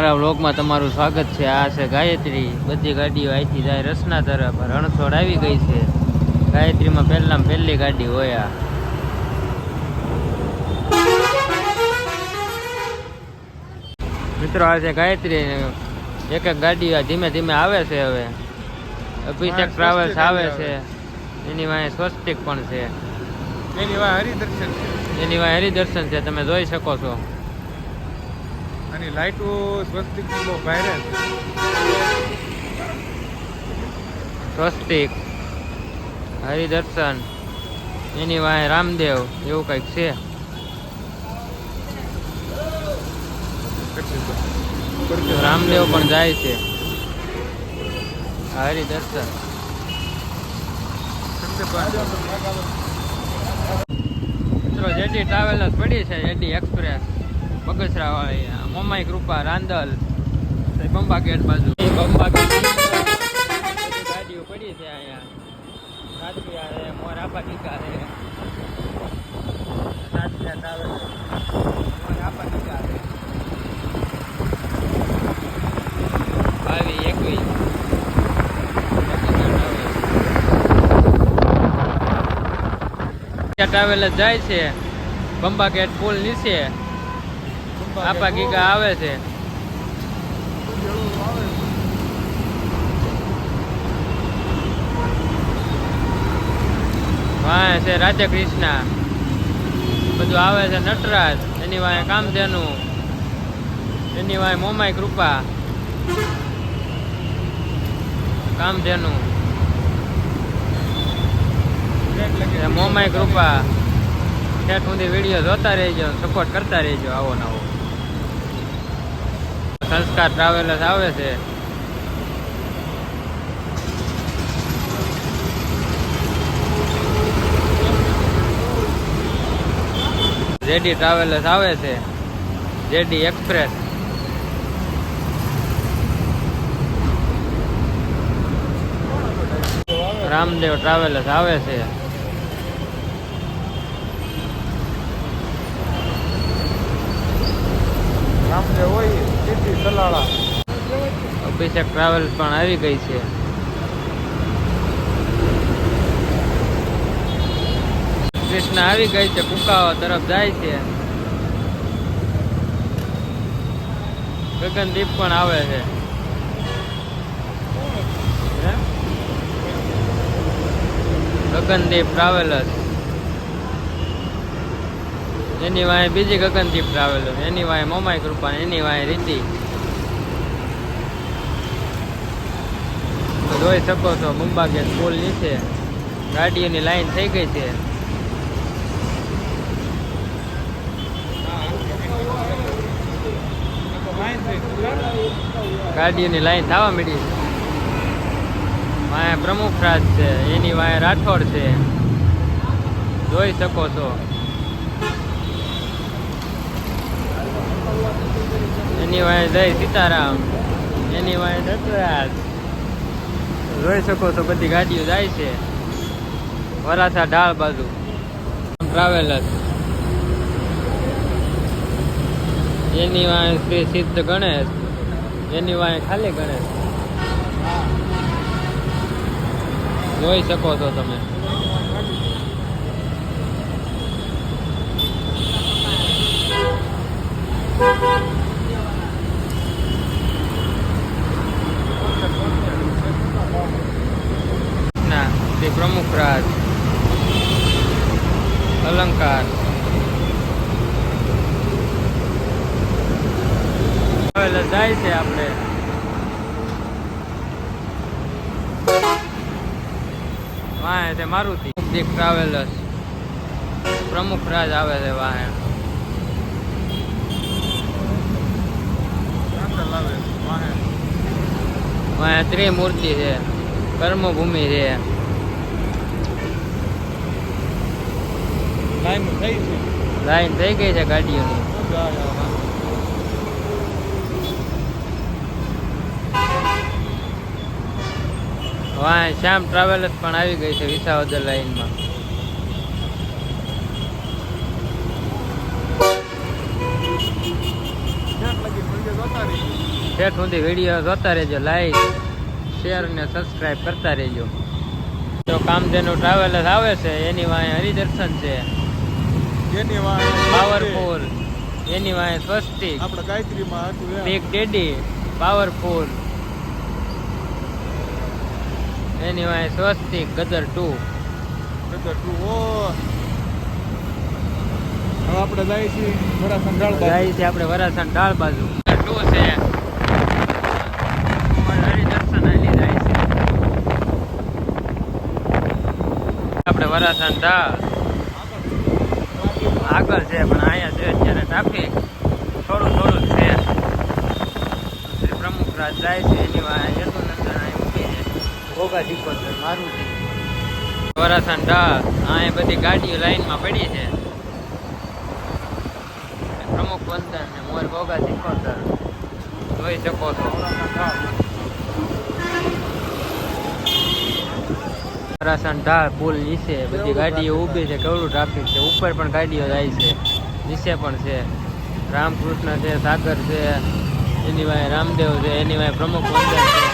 મારા વ્લોગમાં તમારું સ્વાગત છે. આ છે ગાયત્રી. બધી ગાડીઓ અહીંથી જાય રસના તરફ. રણછોડ આવી ગઈ છે. ગાયત્રીમાં પહેલામાં પહેલી ગાડી હોય આ. મિત્રો આ છે ગાયત્રી. એક એક ગાડી ધીમે ધીમે આવે છે હવે. અભિષેક ટ્રાવેલ્સ આવે છે. એની વાંહે સ્વસ્તિક પણ છે. એની વાંહે હરિદર્શન છે. એની વાંહે હરિદર્શન છે. તમે જોઈ શકો છો. અને લાઈટો સ્વસ્તિક બહુ વાયરલ સ્વસ્તિક, હરિદર્શન, એની વાય રામદેવ, એવું કંઈક છે. રામદેવ પણ જાય છે. હરિદર્શન. મિત્રો જેડી ટ્રાવેલર્સ પડી છે જેડી એક્સપ્રેસ બગસરા વાળી મોમાઈ કૃપા, રાંદલ. બંબા ગેટ બાજુ. બંબા ગેટ ગાડીઓ પડી છે અહીંયા. રાજપિયા છે. મોરાપા ટીકા છે રાજપિયા ટ્રાવેલર્સ મોરાપા ટીકા છે બાવીસ એકવીસ ટ્રાવેલ જાય છે. બંબા ગેટ પુલ નીચે. આપા ગીગા આવે છે. વાય છે રાધે કૃષ્ણ. બધું આવે છે નટરાજ, એની વાય કામધેનુ, એની વાય મોમાઈ કૃપા, કામધેનુ. એ મોમાઈ કૃપા. ઠેઠ સુધી વીડિયો જોતા રહેજો સપોર્ટ કરતા રહેજો આવો નવો સંસ્કાર ટ્રાવેલર્સ આવે છે જેડી ટ્રાવેલર્સ આવે છે જેડી એક્સપ્રેસ રામદેવ ટ્રાવેલર્સ આવે છે રામદેવ હોય સલાળા. અભિષેક ટ્રાવેલ્સ પણ આવી ગઈ છે. કૃષ્ણ આવી ગઈ છે, કુકાવા તરફ જાય છે. ગગનદીપ પણ આવે છે. ગગનદીપ ટ્રાવેલર્સ એની વાંહે બીજી ગગનદીપ ટ્રાવેલર્સ એની વાંહે મોમાઈ કૃપા એની વાય રીતિ. જોઈ શકો છો, મુંબા ગેટ પુલ નીચે. ગાડીઓની લાઈન થઈ ગઈ છે. ગાડીઓની લાઈન થવા મળી વાંહે પ્રમુખ રાજ છે, એની વાંહે રાઠોડ છે. જોઈ શકો છો. એની વાંહે જય સીતારામ, એની વાંહે નટરાજ જોઈ શકો છો બધી ગાડીઓ જાય છે. વરાછા ઢાળ બાજુ. ટ્રાવેલર્સ. એની વાંહે શ્રી સિદ્ધ ગણેશ. એની વાંહે ખાલી ગણેશ. જોઈ શકો છો તમે. Thank શ્રી પ્રમુખ રાજ અલંકાર હવે જાય છે આપણે વાહે છે મારુતિ દીક ટ્રાવેલર્સ પ્રમુખ રાજ આવે છે વાહે આવે વાહે વાહે ત્રિમૂર્તિ છે કર્મભૂમિ છે લાઈન થઈ છે. લાઈન થઈ ગઈ છે ગાડીઓની. વાહ શ્યામ ટ્રાવેલર્સ પણ આવી ગઈ છે વિસાવદર લાઈનમાં. શેઠ સુધી વીડિયો જોતા રહેજો લાઈક શેર ને સબસ્ક્રાઇબ કરતા રહેજો. જો કામધેનુ ટ્રાવેલર્સ આવે છે એની વાંહે હરિદર્શન છે. એની વાંહે પાવરફુલ એની વાંહે સ્વસ્તિક. આપણે ગાયત્રીમાં હતું. બિગ ડેડી પાવરફુલ એની વાંહે સ્વસ્તિક ગદર ટુ ગદર તું ઓ. હવે આપણે જાય છીએ ડાળ બાજુ. જાય છે આપણે વરાસણ ડાળ બાજુ. ટુ છે. આપણે વરાસણ ઢાળ. આગળ છે, પણ અહીંયા છે અત્યારે ટ્રાફિક થોડું થોડું છે. શ્રી પ્રમુખ રાજ જાય છે, એની વાંહે યદુનંદન અહીં ઊભી છે. ભોગા મારું છે. વરાસણ ઢાળ અહીંયા બધી ગાડીઓ લાઈનમાં પડી છે. પ્રમુખ વંદન ને મોર ભોગા સિકોતર જોઈ શકો છો. વરાસણ ઢાળ પુલ નીચે બધી ગાડીઓ ઊભી છે, કેવડું ટ્રાફિક છે, ઉપર પણ ગાડીઓ જાય છે, નીચે પણ છે. રામકૃષ્ણ છે, સાગર છે, એની વાય રામદેવ છે, એની વાય પ્રમુખ મંદિર છે.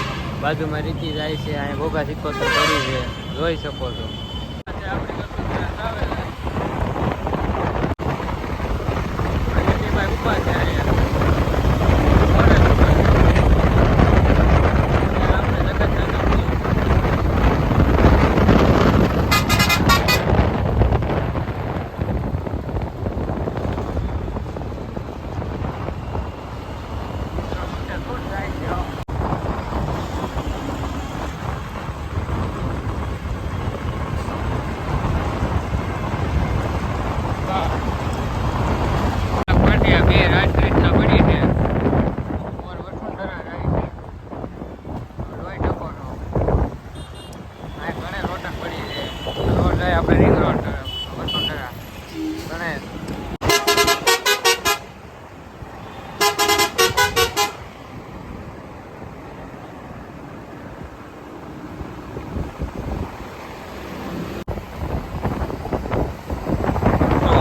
બાજુમાં રીતિ જાય છે, અહીંયા ભોગા સિક્કો પડી છે, જોઈ શકો છો ઊભા છે અહીંયા આપણે જગતના પાટિયા બે રાજકૃષ્ણ પડી છે મોર વસુંધરા જાય છે લોહી ટકોનો આ ઘણે રોટન પડી છે રોડ જાય આપણે રિંગ રોડ વસુંધરા ઘણે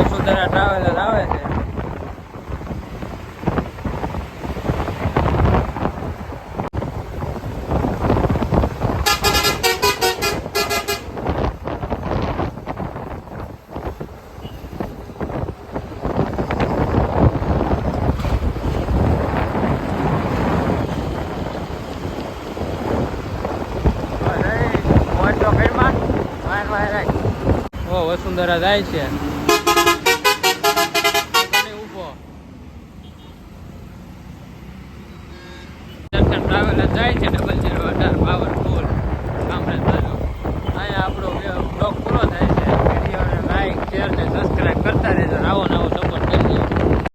વસુંધરા ટ્રાવેલર આવે છે ઓ જાય છે. જાય છે